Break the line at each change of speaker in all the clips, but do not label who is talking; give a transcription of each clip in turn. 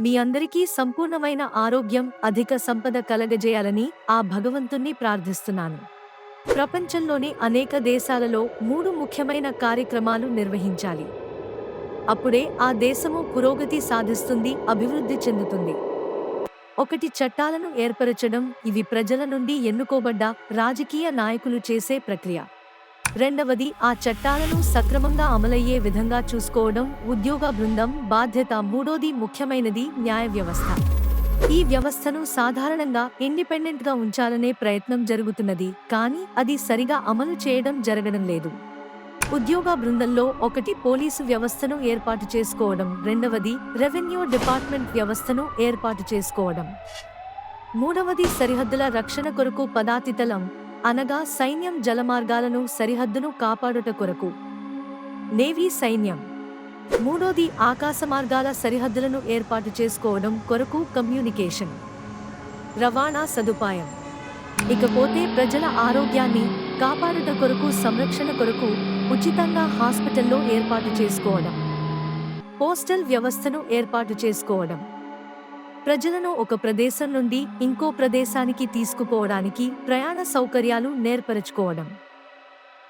మీ అందరికీ సంపూర్ణమైన ఆరోగ్యం అధిక సంపద కలగజేయాలని ఆ భగవంతుణ్ణి ప్రార్థిస్తున్నాను. ప్రపంచంలోని అనేక దేశాలలో మూడు ముఖ్యమైన కార్యక్రమాలు నిర్వహించాలి. అప్పుడే ఆ దేశము పురోగతి సాధిస్తుంది అభివృద్ధి చెందుతుంది. ఒకటి చట్టాలను ఏర్పరచడం ఇవి ప్రజల నుండి ఎన్నుకోబడ్డ రాజకీయ నాయకులు చేసే ప్రక్రియ. రెండవది ఆ చట్టాలను సక్రమంగా అమలయ్యే విధంగా చూసుకోవడం ఉద్యోగ బృందం బాధ్యత మూడోది ముఖ్యమైనది న్యాయ వ్యవస్థ. ఈ వ్యవస్థను సాధారణంగా ఇండిపెండెంట్గా ఉంచాలనే ప్రయత్నం జరుగుతున్నది కానీ అది సరిగా అమలు చేయడం జరగడం లేదు. ఉద్యోగ బృందంలో ఒకటి పోలీసు వ్యవస్థను ఏర్పాటు చేసుకోవడం రెండవది రెవెన్యూ డిపార్ట్మెంట్ వ్యవస్థను ఏర్పాటు చేసుకోవడం. మూడవది సరిహద్దుల రక్షణ కొరకు పదాతితలం అనగా సైన్యం జలమార్గాలను సరిహద్దును కాపాడుట కొరకు. నేవీ సైన్యం. మూడోది ఆకాశ మార్గాల సరిహద్దులను ఏర్పాటు చేసుకోవడం కొరకు కమ్యూనికేషన్. రవాణా సదుపాయం. ఇకపోతే ప్రజల ఆరోగ్యాన్ని కాపాడుట కొరకు సంరక్షణ కొరకు ఉచితంగా హాస్పిటల్లో ఏర్పాటు చేసుకోవడం. పోస్టల్ వ్యవస్థను ఏర్పాటు చేసుకోవడం. ప్రజలను ఒక ప్రదేశం నుండి ఇంకో ప్రదేశానికి తీసుకుపోవడానికి ప్రయాణ సౌకర్యాలు నేర్పరచుకోవడం.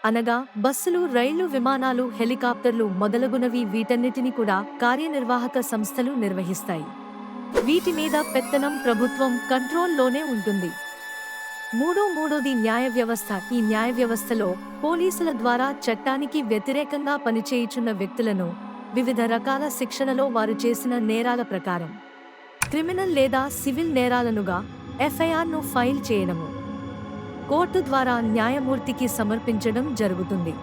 అనగా బస్సులు రైళ్ళు విమానాలు హెలికాప్టర్లు మొదలగునవి వీటన్నిటిని కూడా కార్యనిర్వాహక సంస్థలు నిర్వహిస్తాయి. వీటి మీద పెత్తనం ప్రభుత్వం కంట్రోల్లోనే ఉంటుంది. మూడో మూడోది న్యాయ వ్యవస్థ. ఈ న్యాయ వ్యవస్థలో పోలీసుల ద్వారా చట్టానికి వ్యతిరేకంగా పనిచేయుచున్న వ్యక్తులను వివిధ రకాల శిక్షణలో వారు చేసిన నేరాల ప్రకారం. క్రిమినల్ లేదా సివిల్ నేరాలనుగా ఎఫ్ఐఆర్ను ఫైల్ చేయడము. కోర్టు ద్వారా న్యాయమూర్తికి సమర్పించడం జరుగుతుంది.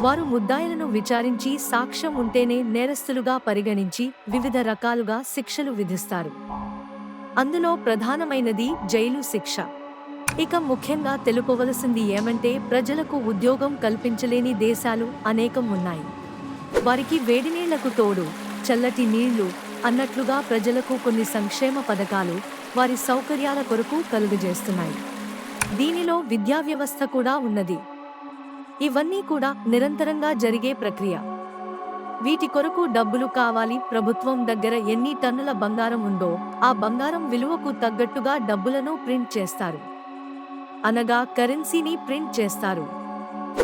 వారు ముద్దాయిలను విచారించి సాక్ష్యం ఉంటేనే నేరస్తులుగా పరిగణించి వివిధ రకాలుగా శిక్షలు విధిస్తారు. అందులో ప్రధానమైనది జైలు శిక్ష. ఇక ముఖ్యంగా తెలుపవలసింది ఏమంటే ప్రజలకు ఉద్యోగం కల్పించలేని దేశాలు అనేకం ఉన్నాయి. వారికి వేడి నీళ్ళకు తోడు చల్లటి నీళ్ళు అన్నట్లుగా ప్రజలకు కొన్ని సంక్షేమ పథకాలు వారి సౌకర్యాల కొరకు కలుగజేస్తున్నాయి. దీనిలో విద్యా వ్యవస్థ కూడా ఉన్నది. ఇవన్నీ కూడా నిరంతరంగా జరిగే ప్రక్రియ. వీటి కొరకు డబ్బులు కావాలి ప్రభుత్వం దగ్గర ఎన్ని టన్నుల బంగారం ఉందో ఆ బంగారం విలువకు తగ్గట్టుగా డబ్బులను ప్రింట్ చేస్తారు. అనగా కరెన్సీని ప్రింట్ చేస్తారు.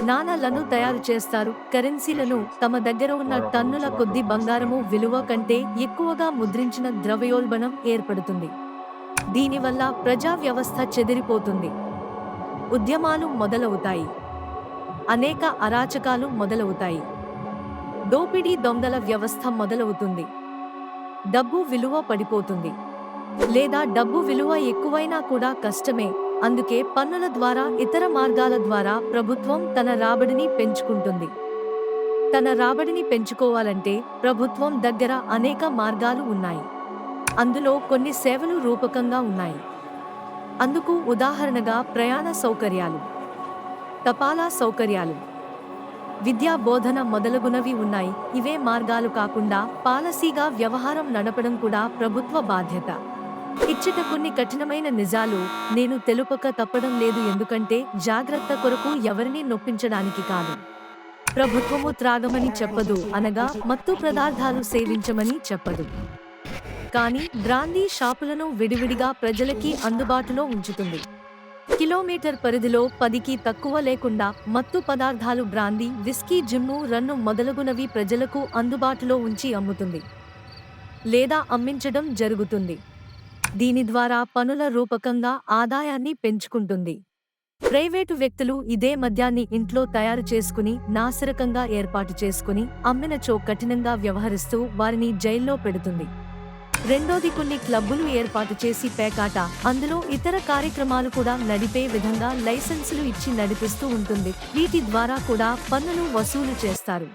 నాణాలను తయారు చేస్తారు. కరెన్సీలను తమ దగ్గర ఉన్న టన్నుల కొద్ది బంగారము విలువ కంటే ఎక్కువగా ముద్రించిన ద్రవ్యోల్బణం ఏర్పడుతుంది. దీనివల్ల ప్రజా వ్యవస్థ చెదిరిపోతుంది. ఉద్యమాలు మొదలవుతాయి. అనేక అరాచకాలు మొదలవుతాయి. దోపిడీ దొంగల వ్యవస్థ మొదలవుతుంది. డబ్బు విలువ పడిపోతుంది. లేదా డబ్బు విలువ ఎక్కువైనా కూడా కష్టమే. అందుకే పన్నుల ద్వారా ఇతర మార్గాల ద్వారా ప్రభుత్వం తన రాబడిని పెంచుకుంటుంది. తన రాబడిని పెంచుకోవాలంటే ప్రభుత్వం దగ్గర అనేక మార్గాలు ఉన్నాయి. అందులో కొన్ని సేవలు రూపకంగా ఉన్నాయి. అందుకు ఉదాహరణగా ప్రయాణ సౌకర్యాలు తపాలా సౌకర్యాలు విద్యా బోధన మొదలగునవి ఉన్నాయి. ఇవే మార్గాలు కాకుండా పాలసీగా వ్యవహారం నడపడం కూడా ప్రభుత్వ బాధ్యత. ఇచ్చట కొన్ని కఠినమైన నిజాలు నేను తెలుపక తప్పడం లేదు ఎందుకంటే జాగ్రత్త కొరకు ఎవరిని నొప్పించడానికి కాదు. ప్రభుత్వము త్రాగమని చెప్పదు అనగా మత్తు పదార్థాలు సేవించమని చెప్పదు. కానీ బ్రాందీ షాపులను విడివిడిగా ప్రజలకి అందుబాటులో ఉంచుతుంది. కిలోమీటర్ పరిధిలో పదికి తక్కువ లేకుండా మత్తు పదార్థాలు బ్రాందీ విస్కీ జిమ్ము రన్ను మొదలగునవి ప్రజలకు అందుబాటులో ఉంచి అమ్ముతుంది. లేదా అమ్మించడం జరుగుతుంది. దీని ద్వారా పనుల రూపకంగా ఆదాయాన్ని పెంచుకుంటుంది. ప్రైవేటు వ్యక్తులు ఇదే మద్యాన్ని ఇంట్లో తయారు చేసుకుని నాసిరకంగా ఏర్పాటు చేసుకుని అమ్మినచో కఠినంగా వ్యవహరిస్తూ వారిని జైల్లో పెడుతుంది. రెండోది కొన్ని క్లబ్బులు ఏర్పాటు చేసి పేకాట అందులో ఇతర కార్యక్రమాలు కూడా నడిపే విధంగా లైసెన్సులు ఇచ్చి నడిపిస్తూ ఉంటుంది. వీటి ద్వారా కూడా పన్నులు వసూలు చేస్తారు.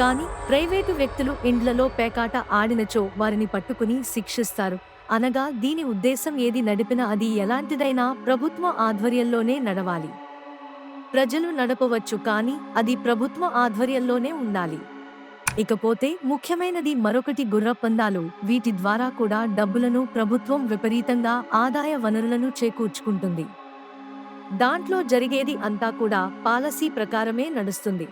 కానీ ప్రైవేటు వ్యక్తులు ఇండ్లలో పేకాట ఆడినచో వారిని పట్టుకుని శిక్షిస్తారు. అనగా దీని ఉద్దేశం ఏది నడిపినా అది ఎలాంటిదైనా ప్రభుత్వ ఆధ్వర్యంలోనే నడవాలి. ప్రజలు నడపవచ్చు కానీ అది ప్రభుత్వ ఆధ్వర్యంలోనే ఉండాలి. ఇకపోతే ముఖ్యమైనది మరొకటి గుర్రపందాలు. వీటి ద్వారా కూడా డబ్బులను ప్రభుత్వం విపరీతంగా ఆదాయ వనరులను చేకూర్చుకుంటుంది. దాంట్లో జరిగేది అంతా కూడా పాలసీ ప్రకారమే నడుస్తుంది.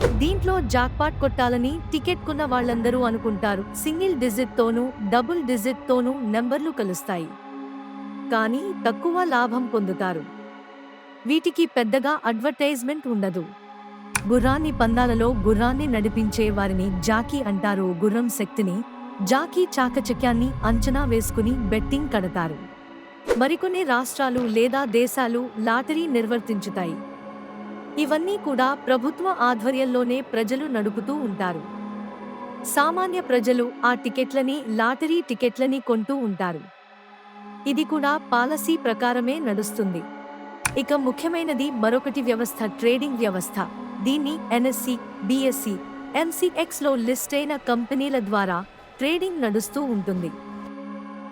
దీంట్లో జాక్పాట్ కొట్టాలని టికెట్ కొన్న వాళ్ళందరూ అనుకుంటారు. సింగిల్ డిజిట్ తోనూ డబుల్ డిజిట్ తోనూ నెంబర్లు కలుస్తాయి. కానీ తక్కువ లాభం పొందుతారు. వీటికి పెద్దగా అడ్వర్టైజ్మెంట్ ఉండదు. గుర్రాన్ని పందాలలో గుర్రాన్ని నడిపించే వారిని జాకీ అంటారు గుర్రం శక్తిని. జాకీ చాకచక్యాన్ని అంచనా వేసుకుని బెట్టింగ్ కడతారు. మరికొన్ని రాష్ట్రాలు లేదా దేశాలు లాటరీ నిర్వర్తించుతాయి. ఇవన్నీ కూడా ప్రభుత్వ ఆధ్వర్యంలోనే ప్రజలు నడుపుతూ ఉంటారు. సామాన్య ప్రజలు ఆ టికెట్లని లాటరీ టికెట్లని కొంటూ ఉంటారు. ఇది కూడా పాలసీ ప్రకారమే నడుస్తుంది. ఇక ముఖ్యమైనది మరొకటి వ్యవస్థ ట్రేడింగ్ వ్యవస్థ. దీన్ని ఎన్ఎస్సి బిఎస్సి ఎంసీఎక్స్లో లిస్ట్ అయిన కంపెనీల ద్వారా ట్రేడింగ్ నడుస్తూ ఉంటుంది.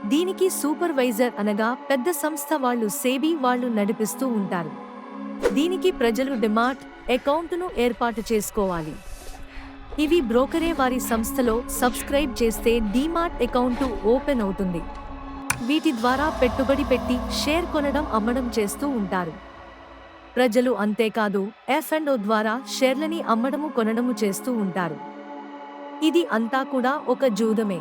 దీనికి సూపర్వైజర్ అనగా పెద్ద సంస్థ వాళ్ళు సేబీ వాళ్ళు నడిపిస్తూ ఉంటారు. దీనికి ప్రజలు డిమార్ట్ అకౌంట్ను ఏర్పాటు చేసుకోవాలి. ఇవి బ్రోకరే వారి సంస్థలో సబ్స్క్రైబ్ చేస్తే డీమార్ట్ అకౌంటు ఓపెన్ అవుతుంది. వీటి ద్వారా పెట్టుబడి పెట్టి షేర్ కొనడం అమ్మడం చేస్తూ ఉంటారు. ప్రజలు అంతేకాదు ఎఫ్ అండ్ ఓ ద్వారా షేర్లని అమ్మడము కొనడము చేస్తూ ఉంటారు. ఇది అంతా కూడా ఒక జూదమే.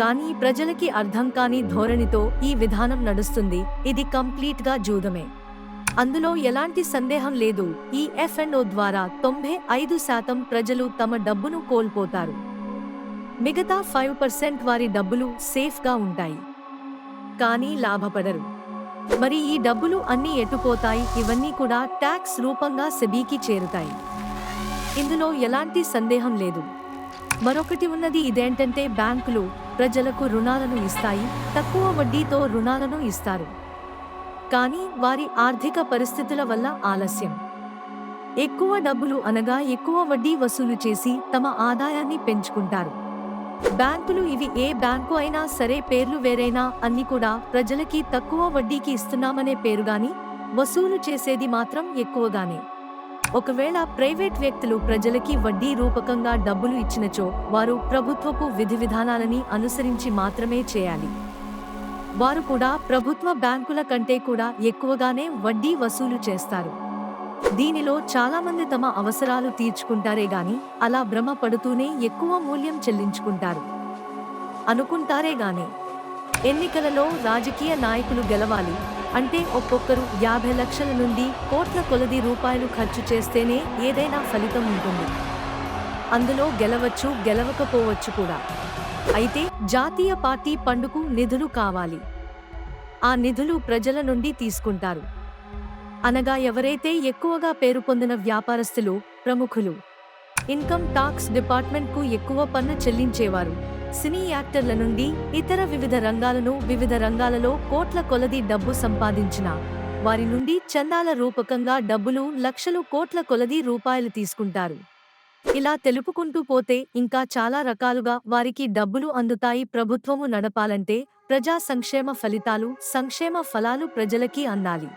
కానీ ప్రజలకి అర్థం కాని ధోరణితో ఈ విధానం నడుస్తుంది. ఇది కంప్లీట్గా జూదమే. అందులో ఎలాంటి సందేహం లేదు. ఈ ఎఫ్ఎన్ఓ ద్వారా తొంభై ఐదు శాతం ప్రజలు తమ డబ్బును కోల్పోతారు. మిగతా ఫైవ్ పర్సెంట్ వారి డబ్బులు సేఫ్గా ఉంటాయి. కానీ లాభపడరు. మరి ఈ డబ్బులు అన్నీ ఎటుపోతాయి? ఇవన్నీ కూడా ట్యాక్స్ రూపంగా సెబీకి చేరుతాయి. ఇందులో ఎలాంటి సందేహం లేదు. మరొకటి ఉన్నది ఇదేంటంటే బ్యాంకులు ప్రజలకు రుణాలను ఇస్తాయి. తక్కువ వడ్డీతో రుణాలను ఇస్తారు. కానీ వారి ఆర్థిక పరిస్థితుల వల్ల ఆలస్యం. ఎక్కువ డబ్బులు అనగా ఎక్కువ వడ్డీ వసూలు చేసి తమ ఆదాయాన్ని పెంచుకుంటారు. బ్యాంకులు ఇవి ఏ బ్యాంకు అయినా సరే పేర్లు వేరైనా అన్ని కూడా ప్రజలకి తక్కువ వడ్డీకి ఇస్తున్నామనే పేరుగాని వసూలు చేసేది మాత్రం ఎక్కువగానే. ఒకవేళ ప్రైవేట్ వ్యక్తులు ప్రజలకి వడ్డీ రూపకంగా డబ్బులు ఇచ్చినచో వారు ప్రభుత్వపు విధి విధానాలని అనుసరించి మాత్రమే చేయాలి. వారు కూడా ప్రభుత్వ బ్యాంకుల కంటే కూడా ఎక్కువగానే వడ్డీ వసూలు చేస్తారు. దీనిలో చాలామంది తమ అవసరాలు తీర్చుకుంటారే గాని అలా భ్రమ పడుతూనే ఎక్కువ మూల్యం చెల్లించుకుంటారు. అనుకుంటారే గాని ఎన్నికలలో రాజకీయ నాయకులు గెలవాలి అంటే ఒక్కొక్కరు యాభై లక్షల నుండి కోట్ల కొలది రూపాయలు ఖర్చు చేస్తేనే ఏదైనా ఫలితం ఉంటుంది. అందులో గెలవచ్చు గెలవకపోవచ్చు కూడా. అయితే జాతీయ పార్టీ పండుకు నిధులు కావాలి. ఆ నిధులు ప్రజల నుండి తీసుకుంటారు. అనగా ఎవరైతే ఎక్కువగా పేరు పొందిన వ్యాపారస్తులు ప్రముఖులు ఇన్కమ్ టాక్స్ డిపార్ట్మెంట్కు ఎక్కువ పన్ను చెల్లించేవారు సినీ యాక్టర్ల నుండి ఇతర వివిధ రంగాలను వివిధ రంగాలలో కోట్ల కొలది డబ్బు సంపాదించిన వారి నుండి చందాల రూపకంగా డబ్బులు లక్షలు కోట్ల కొలది రూపాయలు తీసుకుంటారు. ఇలా తెలుపుకుంటూ పోతే ఇంకా చాలా రకాలుగా వారికి డబ్బులు అందుతాయి. ప్రభుత్వము నడపాలంటే ప్రజా సంక్షేమ ఫలితాలు సంక్షేమ ఫలాలు ప్రజలకి అందాలి.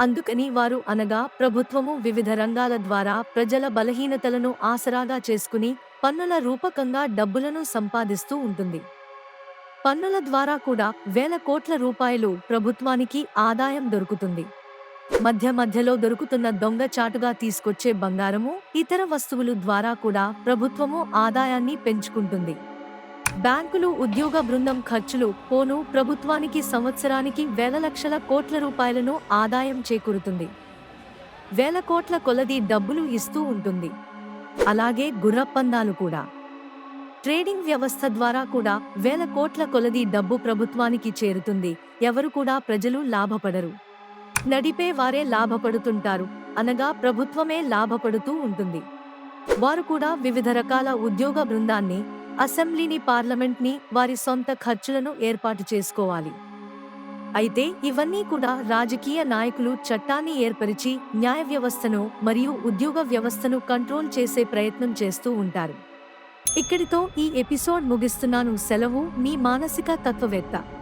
అందుకని వారు అనగా ప్రభుత్వము వివిధ రంగాల ద్వారా ప్రజల బలహీనతలను ఆసరాగా చేసుకుని పన్నుల రూపకంగా డబ్బులను సంపాదిస్తూ ఉంటుంది. పన్నుల ద్వారా కూడా వేల కోట్ల రూపాయలు ప్రభుత్వానికి ఆదాయం దొరుకుతుంది. మధ్య మధ్యలో దొరుకుతున్న దొంగ చాటుగా తీసుకొచ్చే బంగారము ఇతర వస్తువులు ద్వారా కూడా ప్రభుత్వము ఆదాయాన్ని పెంచుకుంటుంది. బ్యాంకులు ఉద్యోగ బృందం ఖర్చులు పోను ప్రభుత్వానికి సంవత్సరానికి వేల లక్షల కోట్ల రూపాయలను ఆదాయం చేకూరుతుంది. వేల కోట్ల కొలది డబ్బులు ఇస్తూ ఉంటుంది. అలాగే గుర్రపందాలు కూడా. ట్రేడింగ్ వ్యవస్థ ద్వారా కూడా వేల కోట్ల కొలది డబ్బు ప్రభుత్వానికి చేరుతుంది. ఎవరు కూడా ప్రజలు లాభపడరు. నడిపే వారే లాభపడుతుంటారు. అనగా ప్రభుత్వమే లాభపడుతూ ఉంటుంది. వారు కూడా వివిధ రకాల ఉద్యోగ బృందాన్ని అసెంబ్లీని పార్లమెంట్ని వారి సొంత ఖర్చులను ఏర్పాటు చేసుకోవాలి. అయితే ఇవన్నీ కూడా రాజకీయ నాయకులు చట్టాన్ని ఏర్పరిచి న్యాయ వ్యవస్థను మరియు ఉద్యోగ వ్యవస్థను కంట్రోల్ చేసే ప్రయత్నం చేస్తూ ఉంటారు. ఇక్కడితో ఈ ఎపిసోడ్ ముగిస్తున్నాను. సెలవు మీ మానసిక తత్వవేత్త.